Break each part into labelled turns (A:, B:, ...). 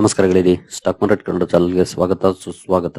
A: ನಮಸ್ಕಾರ ಗೆಳೆಯರಿ stock market Kannada ಚಾನಲ್ಗೆ ಸ್ವಾಗತ, ಸುಸ್ವಾಗತ.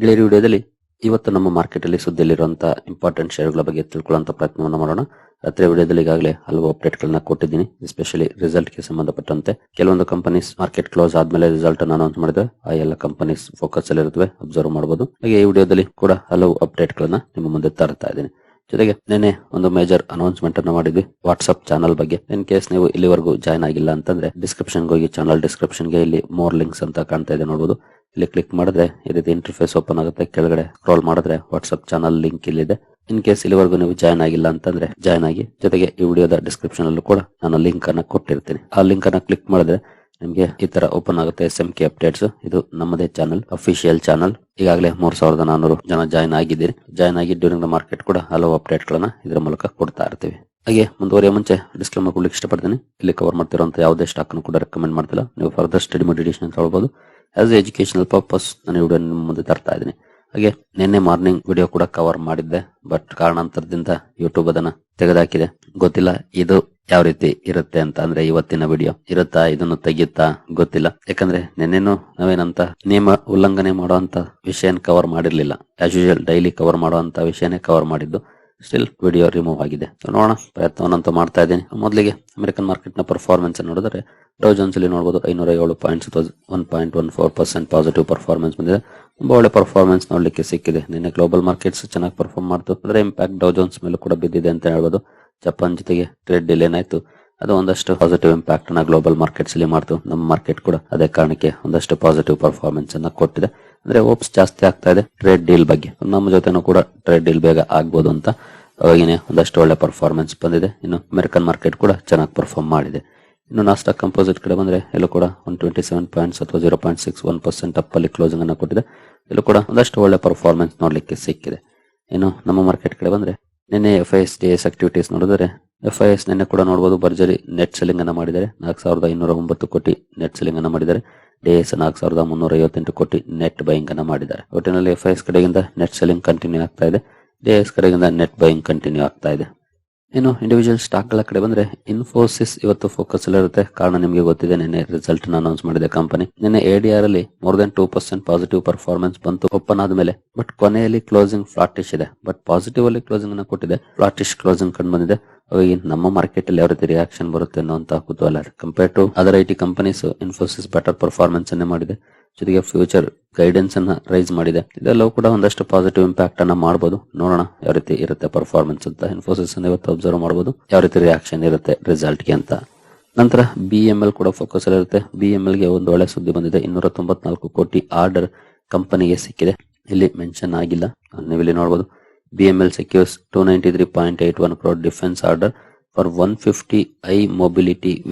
A: ಗೆಳೆಯರಿ, ವಿಡಿಯೋದಲ್ಲಿ ಇವತ್ತು ನಮ್ಮ ಮಾರ್ಕೆಟ್ ಅಲ್ಲಿ ಸುದ್ದಿಯಲ್ಲಿರುವಂತಹ ಇಂಪಾರ್ಟೆಂಟ್ ಶೇರ್ಗಳ ಬಗ್ಗೆ ತಿಳ್ಕೊಳ್ಳುವಂತ ಪ್ರಯತ್ನವನ್ನು ಮಾಡೋಣ. ರಾತ್ರಿ ವಿಡಿಯೋದಲ್ಲಿ ಈಗಾಗಲೇ ಹಲವು ಅಪ್ಡೇಟ್ ಗಳನ್ನ ಕೊಟ್ಟಿದ್ದೀನಿ ಎಸ್ಪೆಷಲಿ ರಿಸಲ್ಟ್ಗೆ ಸಂಬಂಧಪಟ್ಟಂತೆ. ಕೆಲವೊಂದು ಕಂಪನೀಸ್ ಮಾರ್ಕೆಟ್ ಕ್ಲೋಸ್ ಆದ್ಮೇಲೆ ರಿಸಲ್ಟ್ ಅನ್ನು ಅನೌನ್ಸ್ ಮಾಡಿದ್ರೆ ಆ ಎಲ್ಲ ಕಂಪನೀಸ್ ಫೋಕಸ್ ಅಲ್ಲಿ ಇರುತ್ತವೆ ಅಬ್ಸರ್ವ್ ಮಾಡಬಹುದು ಹಾಗೆ ಈ ವಿಡಿಯೋದಲ್ಲಿ ಕೂಡ ಹಲವು ಅಪ್ಡೇಟ್ ಗಳನ್ನ ನಿಮ್ಮ ಮುಂದೆ ತರ್ತಾ ಇದ್ದೀನಿ. ಜೊತೆಗೆ ನಿನ್ನೆ ಒಂದು ಮೇಜರ್ ಅನೌನ್ಸ್ಮೆಂಟ್ ಅನ್ನು ಮಾಡಿದ್ವಿ. ವಾಟ್ಸ್ಆಪ್ ಚಾನಲ್ ಬಗ್ಗೆ. ಇನ್ ಕೇಸ್ ನೀವು ಇಲ್ಲಿವರೆಗೂ ಜಾಯ್ನ್ ಆಗಿಲ್ಲ ಅಂತಂದ್ರೆ ಡಿಸ್ಕ್ರಿಪ್ಷನ್ ಹೋಗಿ ಚಾನಲ್ ಡಿಸ್ಕ್ರಿಪ್ಷನ್ಗೆ ಇಲ್ಲಿ ಮೋರ್ ಲಿಂಕ್ಸ್ ಅಂತ ಕಾಣ್ತಾ ಇದೆ ನೋಡಬಹುದು ಇಲ್ಲಿ ಕ್ಲಿಕ್ ಮಾಡಿದ್ರೆ ಈ ಇಂಟರ್ಫೇಸ್ ಓಪನ್ ಆಗುತ್ತೆ. ಕೆಳಗಡೆ ಸ್ಕ್ರಾಲ್ ಮಾಡಿದ್ರೆ ವಾಟ್ಸ್ಆಪ್ ಚಾನಲ್ ಲಿಂಕ್ ಇಲ್ಲಿದೆ ಇನ್ ಕೇಸ್ ಇಲ್ಲಿವರೆಗೂ ನೀವು ಜಾಯ್ನ್ ಆಗಿಲ್ಲ ಅಂತಂದ್ರೆ ಜಾಯ್ನ್ ಆಗಿ. ಜೊತೆಗೆ ಈ ವಿಡಿಯೋದ ಡಿಸ್ಕ್ರಿಪ್ಷನ್ ಅಲ್ಲೂ ಕೂಡ ನಾನು ಲಿಂಕ್ ಅನ್ನ ಕೊಟ್ಟಿರ್ತೀನಿ. ಆ ಲಿಂಕ್ ಅನ್ನ ಕ್ಲಿಕ್ ಮಾಡಿದ್ರೆ ನಿಮಗೆ ಈ ತರ ಓಪನ್ ಆಗುತ್ತೆ ಎಸ್ ಎಂ ಕೆ ಅಪ್ಡೇಟ್ಸ್ ಇದು ನಮ್ಮದೇ ಚಾನಲ್ ಅಫಿಷಿಯಲ್ ಚಾನಲ್ ಈಗಾಗಲೇ ಮೂರ್ ಸಾವಿರದ ನಾನೂರು ಜನ ಜಾಯ್ನ್ ಆಗಿದ್ದೀರಿ. ಜಾಯ್ನ್ ಆಗಿ ಡ್ಯೂರಿಂಗ್ ದ ಮಾರ್ಕೆಟ್ ಕೂಡ ಹಲವು ಅಪ್ಡೇಟ್ ಗಳನ್ನ ಇದರ ಮೂಲಕ ಕೊಡ್ತಾ ಇರ್ತೀವಿ. ಹಾಗೆ ಮುಂದುವರಿಯ ಮುಂಚೆ ಡಿಸ್ಕ್ಲೇಮರ್ ಕೊಡ್ಲಿಕ್ಕೆ ಇಷ್ಟಪಡ್ತೀನಿ. ಇಲ್ಲಿ ಕವರ್ ಮಾಡ್ತಿರುವಂತ ಯಾವುದೇ ಸ್ಟಾಕ್ ಕೂಡ ರೆಕಮೆಂಡ್ ಮಾಡ್ತಿಲ್ಲ. ನೀವು ಫರ್ದರ್ ಸ್ಟಡಿ ಮೆಡಿಟೇಷನ್ ತಗೊಳ್ಬಹುದು ಆಸ್ ಎಜುಕೇಶನಲ್ ಪರ್ಪಸ್ ನಾನು ವಿಡಿಯೋ ನಿಮ್ಮ ಮುಂದೆ ತರ್ತಾ ಇದ್ದೀನಿ. ಹಾಗೆ ನಿನ್ನೆ ಮಾರ್ನಿಂಗ್ ವಿಡಿಯೋ ಕೂಡ ಕವರ್ ಮಾಡಿದ್ದೆ ಬಟ್ ಕಾರಣಾಂತರದಿಂದ ಯೂಟ್ಯೂಬ್ ಅದನ್ನ ತೆಗೆದಾಕಿದೆ. ಗೊತ್ತಿಲ್ಲ, ಇದು ಯಾವ ರೀತಿ ಇರುತ್ತೆ ಅಂತ ಅಂದ್ರೆ ಇವತ್ತಿನ ವಿಡಿಯೋ ಇರುತ್ತಾ ಇದನ್ನು ತೆಗಿಯುತ್ತಾ ಗೊತ್ತಿಲ್ಲ. ಯಾಕಂದ್ರೆ ನಿನ್ನೆನು ನಾವೇನಂತ ನಿಯಮ ಉಲ್ಲಂಘನೆ ಮಾಡುವಂತ ವಿಷಯನ ಕವರ್ ಮಾಡಿರ್ಲಿಲ್ಲ. ಆಸ್ ಯೂಶಲ್ ಡೈಲಿ ಕವರ್ ಮಾಡುವಂತ ವಿಷಯನೇ ಕವರ್ ಮಾಡಿದ್ದು. ಸ್ಟಿಲ್ ವಿಡಿಯೋ ರಿಮೂವ್ ಆಗಿದೆ. ನೋಡೋಣ. ಪ್ರಯತ್ನವನ್ನಂತೂ ಮಾಡ್ತಾ ಇದ್ದೀನಿ. ಮೊದಲಿಗೆ ಅಮೆರಿಕನ್ ಮಾರ್ಕೆಟ್ನ ಪರ್ಫಾರ್ಮೆನ್ಸ್ ನೋಡಿದ್ರೆ ಡೋ ಅಲ್ಲಿ ನೋಡಬಹುದು ಐನೂರ ಏಳು points one point one four percent positive performance ಬಂದಿದೆ. ತುಂಬಾ ಒಳ್ಳೆ ಪರ್ಫಾರ್ಮೆನ್ಸ್ ನೋಡ್ಲಿಕ್ಕೆ ಸಿಕ್ಕಿದೆ. ನಿನ್ನೆ ಗ್ಲೋಬಲ್ ಮಾರ್ಕೆಟ್ಸ್ ಚೆನ್ನಾಗಿ ಪರ್ಫಾರ್ಮ್ ಮಾಡ್ತು. ಅದರ ಇಂಪ್ಯಾಕ್ಟ್ ಡೋ ಜೋನ್ಸ್ ಮೇಲೂ ಕೂಡ ಬಿದ್ದಿದೆ ಅಂತ ಹೇಳ್ಬೋದು. ಜಪಾನ್ ಜೊತೆಗೆ ಟ್ರೇಡ್ ಡಿಲ್ ಏನಾಯ್ತು? ಅದು ಒಂದಷ್ಟು ಪಾಸಿಟಿವ್ ಇಂಪ್ಯಾಕ್ಟ್ ಅನ್ನ ಗ್ಲೋಬಲ್ ಮಾರ್ಕೆಟ್ಸ್ ಅಲ್ಲಿ ಮಾಡ್ತು. ನಮ್ಮ ಮಾರ್ಕೆಟ್ ಕೂಡ ಅದೇ ಕಾರಣಕ್ಕೆ ಒಂದಷ್ಟು ಪಾಸಿಟಿವ್ ಪರ್ಫಾರ್ಮೆನ್ಸ್ ಅನ್ನ ಕೊಟ್ಟಿದೆ. ಅಂದ್ರೆ ಓಪ್ಸ್ ಜಾಸ್ತಿ ಆಗ್ತಾ ಇದೆ ಟ್ರೇಡ್ ಡೀಲ್ ಬಗ್ಗೆ. ನಮ್ಮ ಜೊತೆನೂ ಕೂಡ ಟ್ರೇಡ್ ಡೀಲ್ ಬೇಗ ಆಗ್ಬೋದು ಅಂತ ಅವಾಗಿನೇ ಒಂದಷ್ಟು ಒಳ್ಳೆ ಪರ್ಫಾರ್ಮೆನ್ಸ್ ಬಂದಿದೆ. ಇನ್ನು ಅಮೆರಿಕನ್ ಮಾರ್ಕೆಟ್ ಕೂಡ ಚೆನ್ನಾಗಿ ಪರ್ಫಾರ್ಮ್ ಮಾಡಿದೆ. ಇನ್ನು ನಾಸ್ಟಾಕ್ ಕಂಪೋಸಿಟ್ ಕಡೆ ಬಂದ್ರೆ ಎಲ್ಲೂ ಕೂಡ ಒನ್ ಟ್ವೆಂಟಿ ಸೆವೆನ್ ಪಾಯಿಂಟ್ಸ್ ಅಥವಾ zero point six one percent up ಅಲ್ಲಿ ಕ್ಲೋಸಿಂಗ್ ಅನ್ನ ಕೊಟ್ಟಿದೆ. ಎಲ್ಲೂ ಕೂಡ ಒಂದಷ್ಟು ಒಳ್ಳೆ ಪರ್ಫಾರ್ಮೆನ್ಸ್ ನೋಡ್ಲಿಕ್ಕೆ ಸಿಕ್ಕಿದೆ. ಇನ್ನು ನಮ್ಮ ಮಾರ್ಕೆಟ್ ಕಡೆ ಬಂದ್ರೆ ನಿನ್ನೆ F I S D S activities ನೋಡಿದ್ರೆ ಎಫ್ ಐ ಎಸ್ ನಿನ್ನೆ ಕೂಡ ನೋಡಬಹುದು ಭರ್ಜರಿ ನೆಟ್ ಸೆಲ್ಲಿಂಗ್ ಅನ್ನ ಮಾಡಿದ್ದಾರೆ. ನಾಲ್ಕು ಸಾವಿರದ ಇನ್ನೂರ ಒಂಬತ್ತು ಕೋಟಿ ನೆಟ್ ಸೆಲ್ಲಿಂಗ್ ಅನ್ನ ಮಾಡಿದ್ದಾರೆ. ಡಿ ಎಸ್ ನಾಲ್ಕು ಸಾವಿರದ ಮುನ್ನೂರ ಐವತ್ತೆಂಟು ಕೋಟಿ ನೆಟ್ ಬೈಯಿಂಗ್ ಅನ್ನ ಮಾಡಿದ್ದಾರೆ. ಒಟ್ಟಿನಲ್ಲಿ ಎಫ್ ಐ ಎಸ್ ಕಡೆಯಿಂದ ನೆಟ್ ಸೆಲ್ಲಿಂಗ್ ಕಂಟಿನ್ಯೂ ಆಗ್ತಾ ಇದೆ. ಡಿ ಎಸ್ ಕಡೆಯಿಂದ ನೆಟ್ ಬೈಯಿಂಗ್ ಕಂಟಿನ್ಯೂ ಆಗ್ತಾ ಇದೆ. ಇನ್ನು ಇಂಡಿವಿಜುವಲ್ ಸ್ಟಾಕ್ಗಳ ಕಡೆ ಬಂದ್ರೆ ಇನ್ಫೋಸಿಸ್ ಇವತ್ತು ಫೋಕಸ್ ಇರುತ್ತೆ. ಕಾರಣ ನಿಮಗೆ ಗೊತ್ತಿದೆ, ನಿನ್ನೆ ರಿಸಲ್ಟ್ ಅನೌನ್ಸ್ ಮಾಡಿದೆ ಕಂಪನಿ ನಿನ್ನೆ ಎಡಿಆರ್ ಅಲ್ಲಿ more than two percent positive performance ಬಂತು ಓಪನ್ ಆದ್ಮೇಲೆ. ಬಟ್ ಕೊನೆಯಲ್ಲಿ ಕ್ಲೋಸಿಂಗ್ ಫ್ಲಾಟಿಶ್ ಇದೆ. ಬಟ್ ಪಾಸಿಟಿವ್ ಅಲ್ಲಿ ಕ್ಲೋಸಿಂಗ್ ಅನ್ನ ಕೊಟ್ಟಿದೆ. ಫ್ಲಾಟಿಶ್ ಕ್ಲೋಸಿಂಗ್ ಕಂಡು ಬಂದಿದೆ. ನಮ್ಮ ಮಾರ್ಕೆಟ್ ಅಲ್ಲಿ ಯಾವ ರೀತಿ ರಿಯಾಕ್ಷನ್ ಬರುತ್ತೆ ಅನ್ನುವಂತ ಕುತೂಹಲ compare to other I T companies Infosys better performance ಅನ್ನೇ ಮಾಡಿದೆ. ಜೊತೆಗೆ ಫ್ಯೂಚರ್ ಗೈಡೆನ್ಸ್ ಅನ್ನ ರೈಸ್ ಮಾಡಿದೆ. ಇದೆಲ್ಲವೂ ಕೂಡ ಒಂದಷ್ಟು ಪಾಸಿಟಿವ್ ಇಂಪ್ಯಾಕ್ಟ್ ಅನ್ನ ಮಾಡಬಹುದು ನೋಡೋಣ ಯಾವ ರೀತಿ ಇರುತ್ತೆ ಪರ್ಫಾರ್ಮೆನ್ಸ್ ಅಂತ. ಇನ್ಫೋಸಿಸ್ ಅನ್ನ ಇವತ್ತು ಅಬ್ಸರ್ವ್ ಮಾಡಬಹುದು ಯಾವ ರೀತಿ ರಿಯಾಕ್ಷನ್ ಇರುತ್ತೆ ರಿಸಲ್ಟ್ಗೆ ಅಂತ. ನಂತರ ಬಿ ಎಂ ಎಲ್ ಕೂಡ ಫೋಕಸ್ ಅಲ್ಲಿ ಇರುತ್ತೆ. ಬಿ ಎಂ ಎಲ್ಗೆ ಒಂದು ಒಳ್ಳೆ ಸುದ್ದಿ ಬಂದಿದೆ. ಇನ್ನೂರ ತೊಂಬತ್ನಾಲ್ಕು ಕೋಟಿ ಆರ್ಡರ್ ಕಂಪನಿಗೆ ಸಿಕ್ಕಿದೆ. ಇಲ್ಲಿ ಮೆನ್ಷನ್ ಆಗಿಲ್ಲ. ನೀವು ಇಲ್ಲಿ ನೋಡಬಹುದು B M L secures two ninety three point I one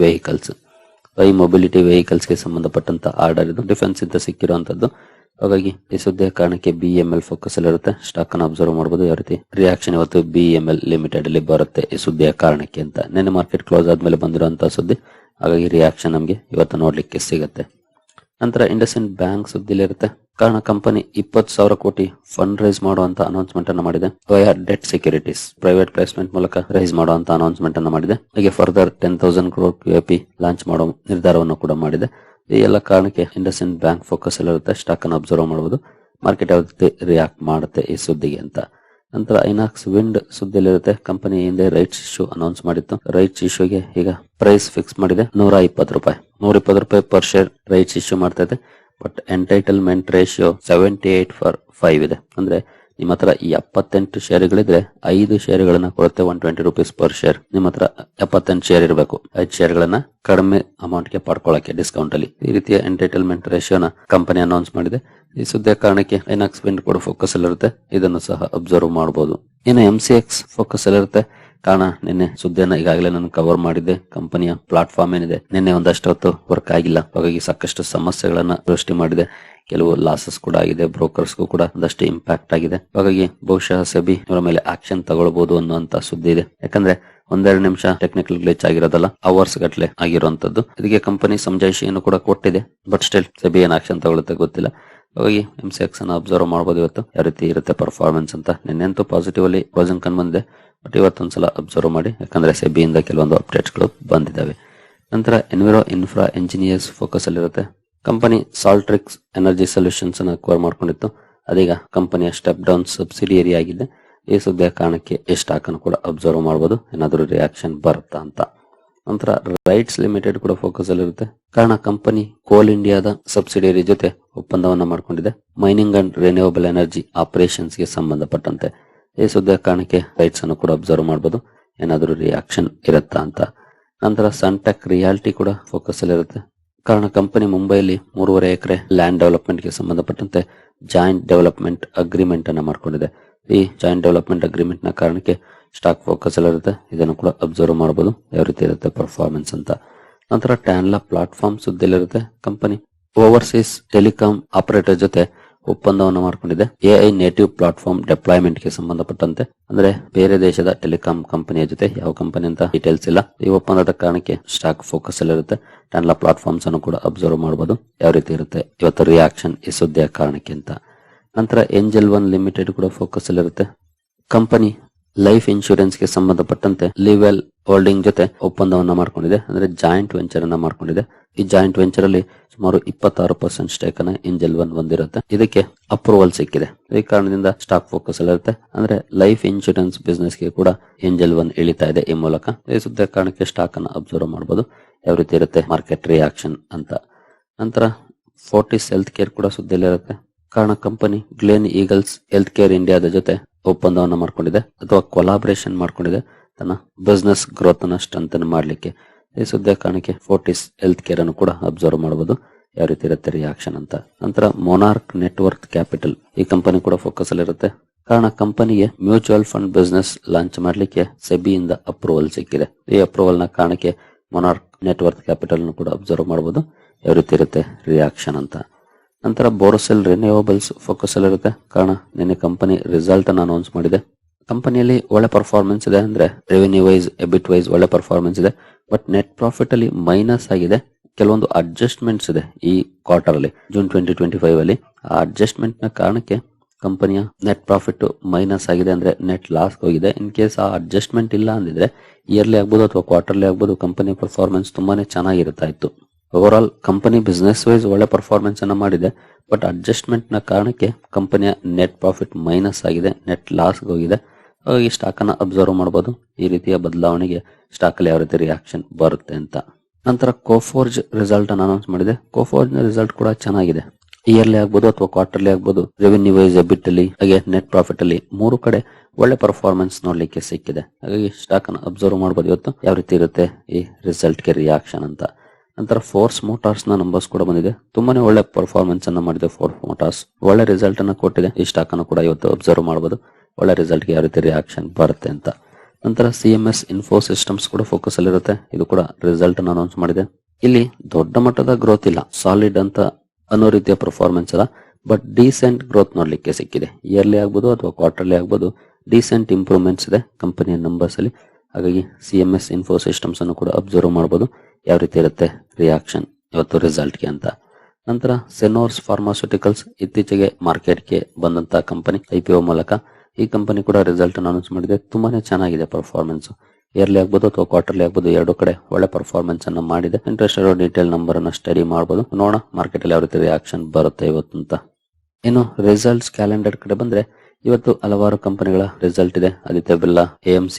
A: vehicles. I mobility ವೆಹಿಕಲ್ಸ್ಗೆ ಸಂಬಂಧಪಟ್ಟಂತ ಆರ್ಡರ್ ಇದು. ಡಿಫೆನ್ಸ್ ಇಂದ ಸಿಕ್ಕಿರುವಂತದ್ದು ಹಾಗಾಗಿ ಈ ಸುದ್ದಿಯ ಕಾರಣಕ್ಕೆ ಬಿ ಎಂ ಎಲ್ ಫೋಕಸ್ ಅಲ್ಲಿ ಇರುತ್ತೆ. ಸ್ಟಾಕ್ ಅನ್ನು ಅಬ್ಸರ್ವ್ ಮಾಡಬಹುದು ಯಾವ ರೀತಿ? ರಿಯಾಕ್ಷನ್ ಇವತ್ತು ಬಿ ಎಂ ಎಲ್ ಲಿಮಿಟೆಡ್ ಅಲ್ಲಿ ಬರುತ್ತೆ ಈ ಸುದ್ದಿಯ ಕಾರಣಕ್ಕೆ ಅಂತ. ನಿನ್ನೆ ಮಾರ್ಕೆಟ್ ಕ್ಲೋಸ್ ಆದ್ಮೇಲೆ ಬಂದಿರುವಂತಹ ಸುದ್ದಿ. ಹಾಗಾಗಿ ರಿಯಾಕ್ಷನ್ ನಮಗೆ ಇವತ್ತು ನೋಡ್ಲಿಕ್ಕೆ ಸಿಗುತ್ತೆ. ನಂತರ ಇಂಡಸ್ಇನ್ ಬ್ಯಾಂಕ್ ಸುದ್ದಿಲಿರುತ್ತೆ ಕಾರಣ ಕಂಪನಿ ಇಪ್ಪತ್ತು ಸಾವಿರ ಕೋಟಿ ಫಂಡ್ ರೈಸ್ ಮಾಡುವಂತ ಅನೌನ್ಸ್ಮೆಂಟ್ ಅನ್ನು ಮಾಡಿದೆ. Via debt securities private placement ಮೂಲಕ ರೈಸ್ ಮಾಡುವಂತ ಅನೌನ್ಸ್ಮೆಂಟ್ ಅನ್ನು ಮಾಡಿದೆ. ಹಾಗೆ further ten thousand crore P launch ಮಾಡೋ ನಿರ್ಧಾರವನ್ನು ಕೂಡ ಮಾಡಿದೆ. ಈ ಎಲ್ಲ ಕಾರಣಕ್ಕೆ ಇಂಡಸ್ಇನ್ ಬ್ಯಾಂಕ್ ಫೋಕಸ್ ಇರುತ್ತೆ ಸ್ಟಾಕ್ ಅನ್ನು ಅಬ್ಸರ್ವ್ ಮಾಡಬಹುದು ಮಾರ್ಕೆಟ್ ಯಾವ ರೀತಿ ರಿಯಾಕ್ಟ್ ಮಾಡುತ್ತೆ ಈ ಸುದ್ದಿಗೆ ಅಂತ. ನಂತರ ಐನಾಕ್ಸ್ ವಿಂಡ್ ಸುದ್ದಿಯಲ್ಲಿರುತ್ತೆ. ಕಂಪನಿ ಹಿಂದೆ ರೈಟ್ಸ್ ಇಶ್ಯೂ ಅನೌನ್ಸ್ ಮಾಡಿತ್ತು. ರೈಟ್ಸ್ ಇಶ್ಯೂಗೆ ಈಗ ಪ್ರೈಸ್ ಫಿಕ್ಸ್ ಮಾಡಿದೆ. ನೂರ ಇಪ್ಪತ್ತು ರೂಪಾಯಿ. ನೂರ ಇಪ್ಪತ್ತು ರೂಪಾಯಿ ಪರ್ ಶೇರ್ ರೈಟ್ಸ್ ಇಶ್ಯೂ ಮಾಡ್ತಾ ಇದೆ. But entitlement ratio seventy eight for five ಇದೆ. ಅಂದ್ರೆ ನಿಮ್ಮ ಹತ್ರ ಈ ಎಪ್ಪತ್ತೆಂಟು ಶೇರ್ಗಳಿದ್ರೆ ಐದು ಶೇರ್ಗಳನ್ನ ಕೊಡುತ್ತೆ one twenty rupees per share ನಿಮ್ಮ ಹತ್ರ ಎಪ್ಪತ್ತೆಂಟು ಶೇರ್ ಇರಬೇಕು. ಐದು ಶೇರ್ಗಳನ್ನ ಕಡಿಮೆ ಅಮೌಂಟ್ಗೆ ಪಡ್ಕೊಳ್ಳಕ್ಕೆ ಡಿಸ್ಕೌಂಟ್ ಅಲ್ಲಿ. ಈ ರೀತಿಯ ಎಂಟರ್ಟೈನ್ಮೆಂಟ್ ರೇಷಿಯೋನ ಕಂಪನಿ ಅನೌನ್ಸ್ ಮಾಡಿದೆ. ಈ ಸುದ್ದಿಯ ಕಾರಣಕ್ಕೆ ಐನಾಕ್ಸ್ ವಿಂಡ್ ಕೂಡ ಫೋಕಸ್ ಅಲ್ಲಿರುತ್ತೆ. ಇದನ್ನು ಸಹ ಅಬ್ಸರ್ವ್ ಮಾಡಬಹುದು ಇನ್ನು ಎಂ ಸಿ ಎಕ್ಸ್ ಫೋಕಸ್ ಅಲ್ಲಿರುತ್ತೆ. ಕಾರಣ ನಿನ್ನೆ ಸುದ್ದಿಯನ್ನ ಈಗಾಗಲೇ ನಾನು ಕವರ್ ಮಾಡಿದ್ದೆ. ಕಂಪನಿಯ ಪ್ಲಾಟ್ಫಾರ್ಮ್ ಏನಿದೆ, ನಿನ್ನೆ ಒಂದಷ್ಟು ಹೊತ್ತು ವರ್ಕ್ ಆಗಿಲ್ಲ. ಹಾಗಾಗಿ ಸಾಕಷ್ಟು ಸಮಸ್ಯೆಗಳನ್ನ ಸೃಷ್ಟಿ ಮಾಡಿದೆ. ಕೆಲವು ಲಾಸಸ್ ಕೂಡ ಆಗಿದೆ ಬ್ರೋಕರ್ಸ್ಗೂ ಕೂಡ ಒಂದಷ್ಟು ಇಂಪ್ಯಾಕ್ಟ್ ಆಗಿದೆ. ಹಾಗಾಗಿ ಬಹುಶಃ ಸೆಬಿ ಇವರ ಮೇಲೆ ಆಕ್ಷನ್ ತಗೊಳ್ಬಹುದು ಅನ್ನುವಂತ ಸುದ್ದಿ ಇದೆ. ಯಾಕಂದ್ರೆ ಒಂದೆರಡು ನಿಮಿಷ ಟೆಕ್ನಿಕಲ್ ಗ್ಲಿಚ್ ಆಗಿರೋದಲ್ಲ ಅವರ್ಸ್ ಗಟ್ಲೆ ಆಗಿರುವಂತದ್ದು. ಇದಕ್ಕೆ ಕಂಪನಿ ಸಮಜಾಯಿಷಿಯನ್ನು ಕೂಡ ಕೊಟ್ಟಿದೆ. ಬಟ್ ಸ್ಟಿಲ್ ಸೆಬಿ ಏನ್ ಆಕ್ಷನ್ ತಗೊಳುತ್ತೆ ಗೊತ್ತಿಲ್ಲ. ಹಾಗಾಗಿ ಎಂ ಸಿ ಎಕ್ಸ್ ಅನ್ನ ಅಬ್ಸರ್ವ್ ಮಾಡಬಹುದು ಇವತ್ತು. ಯಾವ ರೀತಿ ಇರುತ್ತೆ ಪರ್ಫಾರ್ಮೆನ್ಸ್ ಅಂತ. ನಿನ್ನೆಂತೂ ಪಾಸಿಟಿವ್ ಅಲ್ಲಿ ಕ್ಲೋಸಿಂಗ್ ಕನ್ ಬಂದಿದೆ. ಬಟ್ ಇವತ್ತೊಂದ್ಸಲ ಅಬ್ಸರ್ವ್ ಮಾಡಿ. ಯಾಕಂದ್ರೆ ಸೆಬಿಯಿಂದ ಕೆಲವೊಂದು ಅಪ್ಡೇಟ್ಸ್ಗಳು ಬಂದಿದ್ದಾವೆ. ನಂತರ ಎನ್ವಿರೋ ಇನ್ಫ್ರಾ ಇಂಜಿನಿಯರ್ಸ್ ಫೋಕಸ್ ಅಲ್ಲಿರುತ್ತೆ ಕಂಪನಿ ಸಾಲ್ಟ್ರಿಕ್ಸ್ ಎನರ್ಜಿ ಸೊಲ್ಯೂಷನ್ಸ್ ಅನ್ನು ಅಕ್ವೈರ್ ಮಾಡ್ಕೊಂಡಿತ್ತು. ಅದೀಗ ಕಂಪನಿಯ ಸ್ಟೆಪ್ ಡೌನ್ ಸಬ್ಸಿಡಿಯರಿ ಆಗಿದೆ. ಈ ಸುದ್ದಿಯ ಕಾರಣಕ್ಕೆ ಎಷ್ಟು ಹಾಕನ್ನು ಕೂಡ ಅಬ್ಸರ್ವ್ ಮಾಡಬಹುದು ಏನಾದರೂ ರಿಯಾಕ್ಷನ್ ಬರುತ್ತಾ ಅಂತ. ನಂತರ ರೈಟ್ಸ್ ಲಿಮಿಟೆಡ್ ಕೂಡ ಫೋಕಸ್ ಅಲ್ಲಿರುತ್ತೆ ಕಾರಣ ಕಂಪನಿ ಕೋಲ್ ಇಂಡಿಯಾದ ಸಬ್ಸಿಡಿಯರಿ ಜೊತೆ ಒಪ್ಪಂದವನ್ನ ಮಾಡಿಕೊಂಡಿದೆ. ಮೈನಿಂಗ್ ಅಂಡ್ ರಿನ್ಯೂವಬಲ್ ಎನರ್ಜಿ ಆಪರೇಷನ್ಸ್ಗೆ ಸಂಬಂಧಪಟ್ಟಂತೆ. ಈ ಸುದ್ದಿಯ ಕಾರಣಕ್ಕೆ ರೈಟ್ಸ್ ಅನ್ನು ಕೂಡ ಅಬ್ಸರ್ವ್ ಮಾಡಬಹುದು ಏನಾದರೂ ರಿಯಾಕ್ಷನ್ ಇರುತ್ತಾ ಅಂತ. ನಂತರ ಸನ್ಟೆಕ್ ರಿಯಾಲಿಟಿ ಕೂಡ ಫೋಕಸ್ ಅಲ್ಲಿರುತ್ತೆ ಕಾರಣ ಕಂಪನಿ ಮುಂಬೈಯಲ್ಲಿ ಮೂರುವರೆ ಎಕರೆ ಲ್ಯಾಂಡ್ ಡೆವಲಪ್ಮೆಂಟ್ಗೆ ಸಂಬಂಧಪಟ್ಟಂತೆ ಜಾಯಿಂಟ್ ಡೆವಲಪ್ಮೆಂಟ್ ಅಗ್ರಿಮೆಂಟ್ ಅನ್ನ ಮಾಡ್ಕೊಂಡಿದೆ. ಈ ಜಾಯಿಂಟ್ ಡೆವಲಪ್ಮೆಂಟ್ ಅಗ್ರಿಮೆಂಟ್ನ ಕಾರಣಕ್ಕೆ ಸ್ಟಾಕ್ ಫೋಕಸ್ ಅಲ್ಲಿರುತ್ತೆ ಇದನ್ನು ಕೂಡ ಅಬ್ಸರ್ವ್ ಮಾಡಬಹುದು ಯಾವ ರೀತಿ ಇರುತ್ತೆ ಪರ್ಫಾರ್ಮೆನ್ಸ್ ಅಂತ. ನಂತರ ಟ್ಯಾನ್ಲಾ ಪ್ಲಾಟ್ಫಾರ್ಮ್ ಸುದ್ದಿಯಲ್ಲಿರುತ್ತೆ ಕಂಪನಿ ಓವರ್ಸೀಸ್ ಟೆಲಿಕಾಂ ಆಪರೇಟರ್ ಜೊತೆ ಒಪ್ಪಂದವನ್ನು ಮಾಡಿಕೊಂಡಿದೆ. ಎಐ ನೇಟಿವ್ ಪ್ಲಾಟ್ಫಾರ್ಮ್ ಡೆಪ್ಲಾಯ್ಮೆಂಟ್ಗೆ ಸಂಬಂಧಪಟ್ಟಂತೆ. ಅಂದ್ರೆ ಬೇರೆ ದೇಶದ ಟೆಲಿಕಾಂ ಕಂಪನಿಯ ಜೊತೆ ಯಾವ ಕಂಪನಿ ಅಂತ ಡೀಟೇಲ್ಸ್ ಇಲ್ಲ. ಈ ಒಪ್ಪಂದದ ಕಾರಣಕ್ಕೆ ಸ್ಟಾಕ್ ಫೋಕಸ್ ಅಲ್ಲಿರುತ್ತೆ ಟ್ಯಾನ್ಲಾ ಪ್ಲಾಟ್ಫಾರ್ಮ್ಸ್ ಅನ್ನು ಕೂಡ ಅಬ್ಸರ್ವ್ ಮಾಡಬಹುದು ಯಾವ ರೀತಿ ಇರುತ್ತೆ ಇವತ್ತು ರಿಯಾಕ್ಷನ್ ಈ ಸುದ್ದಿಯ ಕಾರಣಕ್ಕೆ ಅಂತ. ನಂತರ ಏಂಜಲ್ ಒನ್ ಲಿಮಿಟೆಡ್ ಕೂಡ ಫೋಕಸ್ ಅಲ್ಲಿರುತ್ತೆ ಕಂಪನಿ ಲೈಫ್ ಇನ್ಶೂರೆನ್ಸ್ಗೆ ಸಂಬಂಧಪಟ್ಟಂತೆ ಲಿವೆಲ್ ಹೋಲ್ಡಿಂಗ್ ಜೊತೆ ಒಪ್ಪಂದವನ್ನ ಮಾಡ್ಕೊಂಡಿದೆ. ಅಂದ್ರೆ ಜಾಯಿಂಟ್ ವೆಂಚರ್ ಅನ್ನ ಮಾಡ್ಕೊಂಡಿದೆ. ಈ ಜಾಯಿಂಟ್ ವೆಂಚರ್ ಅಲ್ಲಿ ಸುಮಾರು ಇಪ್ಪತ್ತಾರು ಪರ್ಸೆಂಟ್ ಸ್ಟೇಕ್ ಅನ್ನ ಏಂಜಲ್ ಒನ್ ಹೊಂದಿರುತ್ತೆ ಇದಕ್ಕೆ ಅಪ್ರೂವಲ್ ಸಿಕ್ಕಿದೆ. ಈ ಕಾರಣದಿಂದ ಸ್ಟಾಕ್ ಫೋಕಸ್ ಅಲ್ಲಿರುತ್ತೆ ಅಂದ್ರೆ ಲೈಫ್ ಇನ್ಶೂರೆನ್ಸ್ ಬಿಸ್ನೆಸ್ಗೆ ಕೂಡ ಏಂಜಲ್ ಒನ್ ಇಳಿತಾ ಇದೆ ಈ ಮೂಲಕ. ಈ ಸುದ್ದಿಯ ಕಾರಣಕ್ಕೆ ಸ್ಟಾಕ್ ಅನ್ನ ಅಬ್ಸರ್ವ್ ಮಾಡಬಹುದು ಯಾವ ರೀತಿ ಇರುತ್ತೆ? ಮಾರ್ಕೆಟ್ ರಿಯಾಕ್ಷನ್ ಅಂತ. ನಂತರ ಫೋರ್ಟಿಸ್ ಹೆಲ್ತ್ ಕೇರ್ ಕೂಡ ಸುದ್ದಿಯಲ್ಲಿರುತ್ತೆ. ಕಾರಣ company Gleneagles health care ಇಂಡಿಯಾದ ಜೊತೆ ಒಪ್ಪಂದವನ್ನು ಮಾಡಿಕೊಂಡಿದೆ ಅಥವಾ ಕೊಲಾಬ್ರೇಷನ್ ಮಾಡಿಕೊಂಡಿದೆ. ತನ್ನ ಬಿಸ್ನೆಸ್ ಗ್ರೋತ್ ಅನ್ನು ಸ್ಟ್ರೆಂಥನ್ ಮಾಡಲಿಕ್ಕೆ ಈ ಸುದ್ದಿಯ ಕಾರಣಕ್ಕೆ ಫೋರ್ಟಿಸ್ ಹೆಲ್ತ್ ಕೇರ್ ಅನ್ನು ಕೂಡ ಅಬ್ಸರ್ವ್ ಮಾಡಬಹುದು ಯಾವ ರೀತಿ ಇರುತ್ತೆ ರಿಯಾಕ್ಷನ್ ಅಂತ. ನಂತರ ಮೊನಾರ್ಕ್ ನೆಟ್ವರ್ಕ್ ಕ್ಯಾಪಿಟಲ್ ಈ ಕಂಪನಿ ಕೂಡ ಫೋಕಸ್ ಅಲ್ಲಿ ಇರುತ್ತೆ. ಕಾರಣ ಕಂಪನಿಗೆ ಮ್ಯೂಚುವಲ್ ಫಂಡ್ ಬಿಸ್ನೆಸ್ ಲಾಂಚ್ ಮಾಡ್ಲಿಕ್ಕೆ ಸೆಬಿಯಿಂದ ಅಪ್ರೂವಲ್ ಸಿಕ್ಕಿದೆ. ಈ ಅಪ್ರೂವಲ್ನ ಕಾರಣಕ್ಕೆ ಮೊನಾರ್ಕ್ ನೆಟ್ವರ್ಕ್ ಕ್ಯಾಪಿಟಲ್ ಕೂಡ ಅಬ್ಸರ್ವ್ ಮಾಡಬಹುದು ಯಾವ ರೀತಿ ಇರುತ್ತೆ ರಿಯಾಕ್ಷನ್ ಅಂತ. ನಂತರ ಬೋರೋಸೆಲ್ ರಿನ್ಯೂವಬಲ್ಸ್ ಫೋಕಸ್ ಅಲ್ಲಿರುತ್ತೆ ಕಾರಣ, ನಿನ್ನೆ ಕಂಪನಿ ರಿಸಲ್ಟ್ ಅನ್ನು ಅನೌನ್ಸ್ ಮಾಡಿದೆ. ಕಂಪನಿಯಲ್ಲಿ ಒಳ್ಳೆ ಪರ್ಫಾರ್ಮೆನ್ಸ್ ಇದೆ ಅಂದ್ರೆ ರೆವೆನ್ಯೂ ವೈಸ್ ಎಬಿಟ್ ವೈಸ್ ಒಳ್ಳೆ ಪರ್ಫಾರ್ಮೆನ್ಸ್ ಇದೆ. ಬಟ್ ನೆಟ್ ಪ್ರಾಫಿಟ್ ಅಲ್ಲಿ ಮೈನಸ್ ಆಗಿದೆ. ಕೆಲವೊಂದು ಅಡ್ಜಸ್ಟ್ಮೆಂಟ್ಸ್ ಇದೆ ಈ ಕ್ವಾರ್ಟರ್ ಅಲ್ಲಿ ಜೂನ್ ಟ್ವೆಂಟಿ ಟ್ವೆಂಟಿ ಫೈವ್ ಅಲ್ಲಿ. ಆ ಅಡ್ಜಸ್ಟ್ಮೆಂಟ್ನ ಕಾರಣಕ್ಕೆ ಕಂಪನಿಯ ನೆಟ್ ಪ್ರಾಫಿಟ್ ಮೈನಸ್ ಆಗಿದೆ ಅಂದ್ರೆ ನೆಟ್ ಲಾಸ್ ಹೋಗಿದೆ. ಇನ್ ಕೇಸ್ ಆ ಅಡ್ಜಸ್ಟ್ಮೆಂಟ್ ಇಲ್ಲ ಅಂದಿದ್ರೆ ಇಯರ್ಲಿ ಆಗ್ಬೋದು ಅಥವಾ ಕ್ವಾರ್ಟರ್ಲಿ ಆಗ್ಬೋದು ಕಂಪನಿ ಪರ್ಫಾರ್ಮೆನ್ಸ್ ತುಂಬಾನೇ ಚೆನ್ನಾಗಿರುತ್ತಾ ಇತ್ತು ಓವರ್ ಕಂಪನಿ ಬಿಸ್ನೆಸ್ ವೈಸ್ ಒಳ್ಳೆ ಪರ್ಫಾರ್ಮೆನ್ಸ್ ಅನ್ನ ಮಾಡಿದೆ. ಬಟ್ ಅಡ್ಜಸ್ಟ್ಮೆಂಟ್ನ ಕಾರಣಕ್ಕೆ ಕಂಪನಿಯ ನೆಟ್ ಪ್ರಾಫಿಟ್ ಮೈನಸ್ ಆಗಿದೆ ನೆಟ್ ಲಾಸ್ ಹೋಗಿದೆ. ಹಾಗಾಗಿ ಸ್ಟಾಕ್ ಅನ್ನ ಅಬ್ಸರ್ವ್ ಮಾಡಬಹುದು ಈ ರೀತಿಯ ಬದಲಾವಣೆಗೆ ಸ್ಟಾಕ್ ಅಲ್ಲಿ ಯಾವ ರೀತಿ ರಿಯಾಕ್ಷನ್ ಬರುತ್ತೆ ಅಂತ. ನಂತರ ಕೋಫೋರ್ಜ್ ರಿಸಲ್ಟ್ ಅನ್ನು ಅನೌನ್ಸ್ ಮಾಡಿದೆ. ಕೋಫೋರ್ಜ್ನ ರಿಸಲ್ಟ್ ಕೂಡ ಚೆನ್ನಾಗಿದೆ. ಇಯರ್ಲಿ ಆಗ್ಬೋದು ಅಥವಾ ಕ್ವಾರ್ಟರ್ಲಿ ಆಗ್ಬೋದು. ರೆವಿನ್ಯೂ ವೈಸ್ ಎಬಿಟ್ ಅಲ್ಲಿ, ಹಾಗೆ ನೆಟ್ ಪ್ರಾಫಿಟ್ ಅಲ್ಲಿ ಮೂರು ಕಡೆ ಒಳ್ಳೆ ಪರ್ಫಾರ್ಮೆನ್ಸ್ ನೋಡ್ಲಿಕ್ಕೆ ಸಿಕ್ಕಿದೆ. ಹಾಗಾಗಿ ಸ್ಟಾಕ್ ಅನ್ನು ಅಬ್ಸರ್ವ್ ಮಾಡಬಹುದು ಇವತ್ತು. ಯಾವ ರೀತಿ ಇರುತ್ತೆ ಈ ರಿಸಲ್ಟ್ಗೆ ರಿಯಾಕ್ಷನ್ ಅಂತ. ನಂತರ ಫೋರ್ಸ್ ಮೋಟಾರ್ಸ್ನ ನಂಬರ್ಸ್ ಕೂಡ ಬಂದಿದೆ. ತುಂಬಾನೇ ಒಳ್ಳೆ ಪರ್ಫಾರ್ಮೆನ್ಸ್ ಅನ್ನ ಮಾಡಿದೆ ಫೋರ್ಸ್ ಮೋಟಾರ್ಸ್ ಒಳ್ಳೆ ರಿಸಲ್ಟ್ ಅನ್ನ ಕೊಟ್ಟಿದೆ. ಈ ಸ್ಟಾಕ್ ಅನ್ನು ಕೂಡ ಇವತ್ತು ಅಬ್ಸರ್ವ್ ಮಾಡಬಹುದು ಒಳ್ಳೆ ರಿಸಲ್ಟ್ಗೆ ಯಾವ ರೀತಿ ರಿಯಾಕ್ಷನ್ ಬರುತ್ತೆ ಅಂತ. ನಂತರ C M S info systems ಕೂಡ ಫೋಕಸ್ ಅಲ್ಲಿರುತ್ತೆ ಇದು ಕೂಡ ರಿಸಲ್ಟ್ ಅನ್ನು ಅನೌನ್ಸ್ ಮಾಡಿದೆ. ಇಲ್ಲಿ ದೊಡ್ಡ ಮಟ್ಟದ ಗ್ರೋತ್ ಇಲ್ಲ. ಸಾಲಿಡ್ ಅಂತ ಅನ್ನೋ ರೀತಿಯ ಪರ್ಫಾರ್ಮೆನ್ಸ್ ಅಲ್ಲ ಬಟ್ ಡೀಸೆಂಟ್ ಗ್ರೋತ್ ನೋಡ್ಲಿಕ್ಕೆ ಸಿಕ್ಕಿದೆ. ಇಯರ್ಲಿ ಆಗ್ಬೋದು ಅಥವಾ ಕ್ವಾರ್ಟರ್ಲಿ ಆಗ್ಬೋದು ಡೀಸೆಂಟ್ ಇಂಪ್ರೂವ್ಮೆಂಟ್ಸ್ ಇದೆ ಕಂಪನಿಯ ನಂಬರ್ಸ್ ಅಲ್ಲಿ. ಹಾಗಾಗಿ C M S info systems ಅನ್ನು ಕೂಡ ಅಬ್ಸರ್ವ್ ಮಾಡಬಹುದು ಯಾವ ರೀತಿ ಇರುತ್ತೆ ರಿಯಾಕ್ಷನ್ ಇವತ್ತು ರಿಸಲ್ಟ್ಗೆ ಅಂತ. ನಂತರ ಸೆನೋರ್ಸ್ ಫಾರ್ಮಾಸ್ಯೂಟಿಕಲ್ಸ್ ಇತ್ತೀಚೆಗೆ ಮಾರ್ಕೆಟ್ಗೆ ಬಂದಂತ ಕಂಪನಿ ಐಪಿಒ ಮೂಲಕ. ಈ ಕಂಪನಿ ಕೂಡ ರಿಸಲ್ಟ್ ಅನೌನ್ಸ್ ಮಾಡಿದೆ. ತುಂಬಾನೇ ಚೆನ್ನಾಗಿದೆ ಪರ್ಫಾರ್ಮೆನ್ಸ್ ಇಯರ್ಲಿ ಆಗ್ಬೋದು ಅಥವಾ ಕ್ವಾರ್ಟರ್ಲಿ ಆಗ್ಬೋದು, ಎರಡು ಕಡೆ ಒಳ್ಳೆ ಪರ್ಫಾರ್ಮೆನ್ಸ್ ಅನ್ನ ಮಾಡಿದೆ. ಇಂಟ್ರೆಸ್ಟ್ ಇರೋ ಡೀಟೇಲ್ ನಂಬರ್ ಅನ್ನ ಸ್ಟಡಿ ಮಾಡಬಹುದು ನೋಡೋಣ ಮಾರ್ಕೆಟ್ ಅಲ್ಲಿ ಯಾವ ರೀತಿ ರಿಯಾಕ್ಷನ್ ಬರುತ್ತೆ ಇವತ್ತು ಅಂತ. ಇನ್ನು ರಿಸಲ್ಟ್ಸ್ ಕ್ಯಾಲೆಂಡರ್ ಕಡೆ ಬಂದ್ರೆ, ಇವತ್ತು ಹಲವಾರು ಕಂಪನಿಗಳ ರಿಸಲ್ಟ್ ಇದೆ. ಆದಿತ್ಯ ಬಿರ್ಲಾ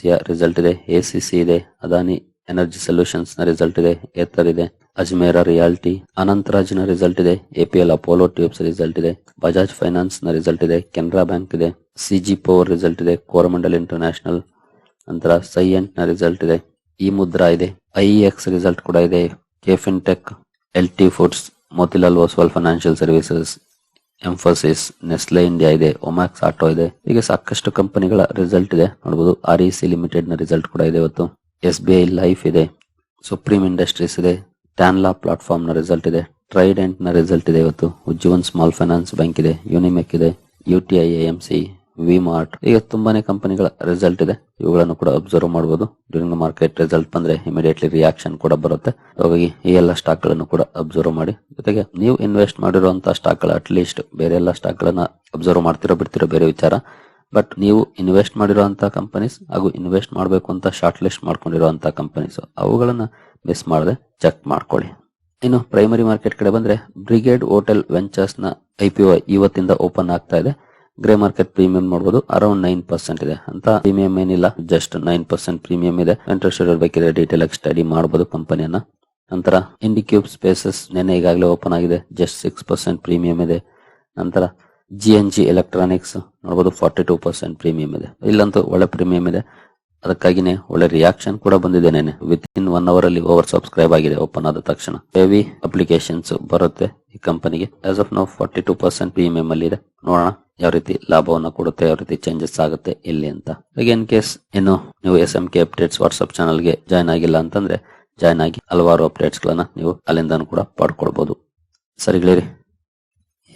A: ಯ ರಿಸಲ್ಟ್ ಇದೆ ಎಸಿಸಿ ಇದೆ ಅದಾನಿ ಎನರ್ಜಿ ಸೊಲ್ಯೂಷನ್ಸ್ನ ರಿಸಲ್ಟ್ ಇದೆ ಏತರ್ ಇದೆ ಅಜ್ಮೇರ ರಿಯಾಲ್ಟಿ ನ ರಿಸಲ್ಟ್ ಇದೆ ಎಪಿಎಲ್ ಅಪೋಲೋ ಟ್ಯೂಬ್ಸ್ ರಿಸಲ್ಟ್ ಇದೆ ಬಜಾಜ್ ಫೈನಾನ್ಸ್ನ ರಿಸಲ್ಟ್ ಇದೆ ಕೆನರಾ ಬ್ಯಾಂಕ್ ಇದೆ ಸಿಜಿ ಪವರ್ ರಿಸಲ್ಟ್ ಇದೆ ಕೋರಮಂಡಲ್ ಇಂಟರ್ನ್ಯಾಷನಲ್ ನಂತರ ಸೈಯಂಟ್ನ ರಿಸಲ್ಟ್ ಇದೆ ಇ ಮುದ್ರಾ ಇದೆ ಐಎಕ್ಸ್ ರಿಸಲ್ಟ್ ಕೂಡ ಇದೆ KFin tech L T foods Motilal Oswal financial services Mphasis Nestle India ಇದೆ ಒಮ್ಯಾಕ್ಸ್ ಆಟೋ ಇದೆ, ಹೀಗೆ ಸಾಕಷ್ಟು ಕಂಪನಿಗಳ ರಿಸಲ್ಟ್ ಇದೆ ನೋಡಬಹುದು ಆರ್ ಇ ಸಿ ಲಿಮಿಟೆಡ್ನ ರಿಸಲ್ಟ್ ಕೂಡ ಇದೆ ಇವತ್ತು. ಎಸ್ ಬಿ ಲೈಫ್ ಇದೆ, ಸುಪ್ರೀಂ ಇಂಡಸ್ಟ್ರೀಸ್ ಇದೆ, ಟ್ಯಾನ್ಲಾ ಪ್ಲಾಟ್ಫಾರ್ಮ್ನ ರಿಸಲ್ಟ್ ಇದೆ ಟ್ರೈಡೆಂಟ್ನ ರಿಸಲ್ಟ್ ಇದೆ ಇವತ್ತು. ಉಜ್ಜೀವನ್ ಸ್ಮಾಲ್ ಫೈನಾನ್ಸ್ ಬ್ಯಾಂಕ್ ಇದೆ, ಯುನಿಮೆಕ್ ಇದೆ, U T I, M C V mart ಈಗ ತುಂಬಾನೇ ಕಂಪನಿಗಳ ರಿಸಲ್ಟ್ ಇದೆ. ಇವುಗಳನ್ನು ಕೂಡ ಅಬ್ಸರ್ವ್ ಮಾಡಬಹುದು ಡ್ಯೂರಿಂಗ್ ಮಾರ್ಕೆಟ್ ರಿಸಲ್ಟ್ ಬಂದ್ರೆ ಇಮಿಡಿಯೇಟ್ಲಿ ರಿಯಾಕ್ಷನ್ ಕೂಡ ಬರುತ್ತೆ. ಹಾಗಾಗಿ ಈ ಎಲ್ಲ ಸ್ಟಾಕ್ಗಳನ್ನು ಕೂಡ ಅಬ್ಸರ್ವ್ ಮಾಡಿ. ಜೊತೆಗೆ ನೀವು ಇನ್ವೆಸ್ಟ್ ಮಾಡಿರುವಂತಹ ಸ್ಟಾಕ್ಗಳ ಅಟ್ ಲೀಸ್ಟ್ ಬೇರೆ ಎಲ್ಲ ಸ್ಟಾಕ್ ಗಳನ್ನ ಅಬ್ಸರ್ವ್ ಮಾಡ್ತಿರೋ ಬಿಡ್ತಿರೋ ಬೇರೆ ವಿಚಾರ. ಬಟ್ ನೀವು ಇನ್ವೆಸ್ಟ್ ಮಾಡಿರುವಂತಹ ಕಂಪನೀಸ್ ಹಾಗೂ ಇನ್ವೆಸ್ಟ್ ಮಾಡಬೇಕು ಅಂತ ಶಾರ್ಟ್ ಲಿಸ್ಟ್ ಮಾಡ್ಕೊಂಡಿರುವಂತಹ ಕಂಪನೀಸ್ ಅವುಗಳನ್ನ ಮಿಸ್ ಮಾಡದೆ ಚೆಕ್ ಮಾಡ್ಕೊಳ್ಳಿ. ಇನ್ನು ಪ್ರೈಮರಿ ಮಾರ್ಕೆಟ್ ಕಡೆ ಬಂದ್ರೆ ಬ್ರಿಗೇಡ್ ಹೋಟೆಲ್ ವೆಂಚರ್ಸ್ನ ಐಪಿಒ ಇವತ್ತಿಂದ ಓಪನ್ ಆಗ್ತಾ ಇದೆ. ಗ್ರೇ ಮಾರ್ಕೆಟ್ ಪ್ರೀಮಿಯಂ ನೋಡಬಹುದು ಅರೌಂಡ್ ನೈನ್ ಪರ್ಸೆಂಟ್ ಇದೆ. ಅಂತ ಪ್ರೀಮಿಯಂ ಏನಿಲ್ಲ ಜಸ್ಟ್ ನೈನ್ ಪರ್ಸೆಂಟ್ ಪ್ರೀಮಿಯಂ ಇದೆ. ಇಂಟ್ರೆಸ್ಟ್ ಬೇಕಿದ್ರೆ ಡೀಟೇಲ್ ಆಗಿ ಸ್ಟಡಿ ಮಾಡಬಹುದು ಕಂಪನಿಯನ್ನ ನಂತರ ಇಂಡಿಕ್ಯೂಬ್ ಸ್ಪೇಸಸ್ ನೆನ್ನೆ ಈಗಾಗಲೇ ಓಪನ್ ಆಗಿದೆ ಜಸ್ಟ್ ಸಿಕ್ಸ್ ಪರ್ಸೆಂಟ್ ಪ್ರೀಮಿಯಂ ಇದೆ. ನಂತರ ಜಿ ಎನ್ ಜಿ ಎಲೆಕ್ಟ್ರಾನಿಕ್ಸ್ ನೋಡಬಹುದು ಫಾರ್ಟಿ ಟೂ ಪರ್ಸೆಂಟ್ ಪ್ರೀಮಿಯಂ ಇದೆ. ಇಲ್ಲಂತೂ ಒಳ್ಳೆ ಪ್ರೀಮಿಯಂ ಇದೆ. ಅದಕ್ಕಾಗಿನೇ ಒಳ್ಳೆ ರಿಯಾಕ್ಷನ್ ಕೂಡ ಬಂದಿದೆ ನೆನೆ ವಿತ್ ಇನ್ ಒನ್ ಅವರ್ ಅಲ್ಲಿ ಓವರ್ ಸಬ್ಸ್ಕ್ರೈಬ್ ಆಗಿದೆ ಓಪನ್ ಆದ ತಕ್ಷಣ. ಹೆವಿ ಅಪ್ಲಿಕೇಶನ್ಸ್ ಬರುತ್ತೆ ಈ ಕಂಪನಿಗೆ as of now forty two percent premium ಅಲ್ಲಿ ಇದೆ. ನೋಡೋಣ ಯಾವ ರೀತಿ ಲಾಭವನ್ನು ಕೊಡುತ್ತೆ, ಯಾವ ರೀತಿ ಚೇಂಜಸ್ ಆಗುತ್ತೆ ಇಲ್ಲಿ ಅಂತ. ಇನ್ ಕೇಸ್ ಇನ್ನು ನೀವು S M K updates WhatsApp ಚಾನಲ್ಗೆ ಜಾಯ್ನ್ ಆಗಿಲ್ಲ ಅಂತಂದ್ರೆ ಜಾಯ್ನ್ ಆಗಿ ಹಲವಾರು ಅಪ್ಡೇಟ್ಸ್ ಗಳನ್ನ ನೀವು ಅಲ್ಲಿಂದ ಕೂಡ ಪಡ್ಕೊಳ್ಬಹುದು ಸರಿ ಗೆಳೆಯರಿ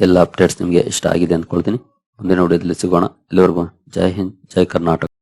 A: ಎಲ್ಲ ಅಪ್ಡೇಟ್ಸ್ ನಿಮಗೆ ಇಷ್ಟ ಆಗಿದೆ ಅಂದ್ಕೊಳ್ತೀನಿ ಮುಂದಿನ ವಿಡಿಯೋದಲ್ಲಿ ಸಿಗೋಣ. ಇಲ್ಲಿವರೆಗೂ ಜೈ ಹಿಂದ್ ಜೈ ಕರ್ನಾಟಕ.